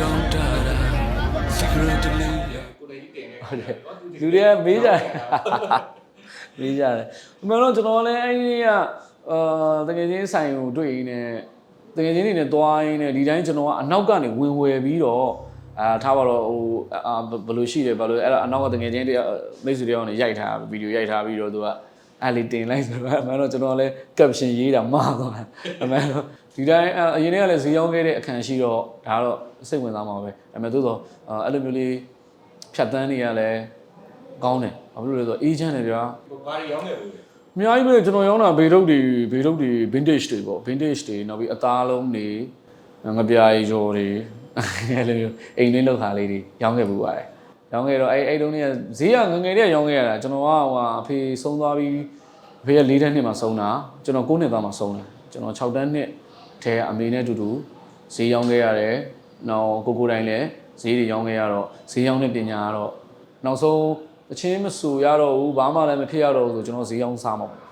don't da secretly ကိုယ်တိုင်ကြီးတင်နေဟုတ်တယ်လူတွေကမေးကြတယ်မေးကြတယ်အမှန်တော့ကျွန်တော်လည်းအဲ့ဒီကအာတကယ်ချင်းဆိုင်ကိုတွေ့ရင်းနဲ့တကယ်ချင်းတွေနဲ့သွားရင်းနဲ့ဒီတိုင်းကျွန်တော်ကအနောက်ကနေဝင်ဝယ်ပြီးတော့အာထားပါတော့ဟိုအာဘယ်လိုရှိတယ်ဘယ်လိုအဲ့ဒါအနောက်ကတကယ်ချင်းတွေမိတ်ဆွေတွေအောင်နေရိုက်ထားဗီဒီယိုရိုက်ထားပြီးတော့သူက အဲ့လေးတင်လိုက်ဆိုတော့အမှန်တော့ကျွန်တော်လည်း caption ရေးတာမှားသွားတယ်အမှန်တော့ဒီတိုင်းအရင်ကလည်းဈေးရောက်ခဲ့တဲ့အခန်းရှိတော့ဒါကတော့စိတ်ဝင်စားမှာပဲအမှန်သို့တော့အဲ့လိုမျိုးလေးဖြတ်တန်းနေရလဲကောင်းတယ်ဘာဖြစ်လို့လဲဆိုတော့ agent တွေဗျာဟိုဘာတွေရောင်းခဲ့ဘူးလေအများကြီးပဲကျွန်တော်ရောင်းတာဘေးထုတ်တွေဘေးထုတ်တွေ vintage တွေပေါ့ vintage တွေနောက်ပြီးအသားလုံးတွေငပြားရီကျော်တွေအဲ့လိုမျိုးအိမ်လေးလောက်ခါလေးတွေရောင်းခဲ့ပူပါတယ် ရောင်းခဲ့တော့အဲ့အဲ့တုန်းကဈေးကငငယ်တည်းကရောင်းခဲ့ရတာကျွန်တော်ကဟိုအဖေဆုံးသွားပြီးအဖေက၄တန်းနှစ်မှာဆုံးတာကျွန်တော်9နှစ်သားမှာဆုံးတယ်ကျွန်တော်6တန်းနှစ်ထဲအမေနဲ့အတူတူဈေးရောင်းခဲ့ရတယ်နောက်ကိုကိုတိုင်းလည်းဈေးတွေရောင်းခဲ့ရတော့ဈေးရောင်းတဲ့ပညာကတော့နောက်ဆုံးအချင်းမဆူရတော့ဘူးဘာမှလည်းမဖြစ်ရတော့ဘူးဆိုကျွန်တော်ဈေးရောင်းစားမှာပေါ့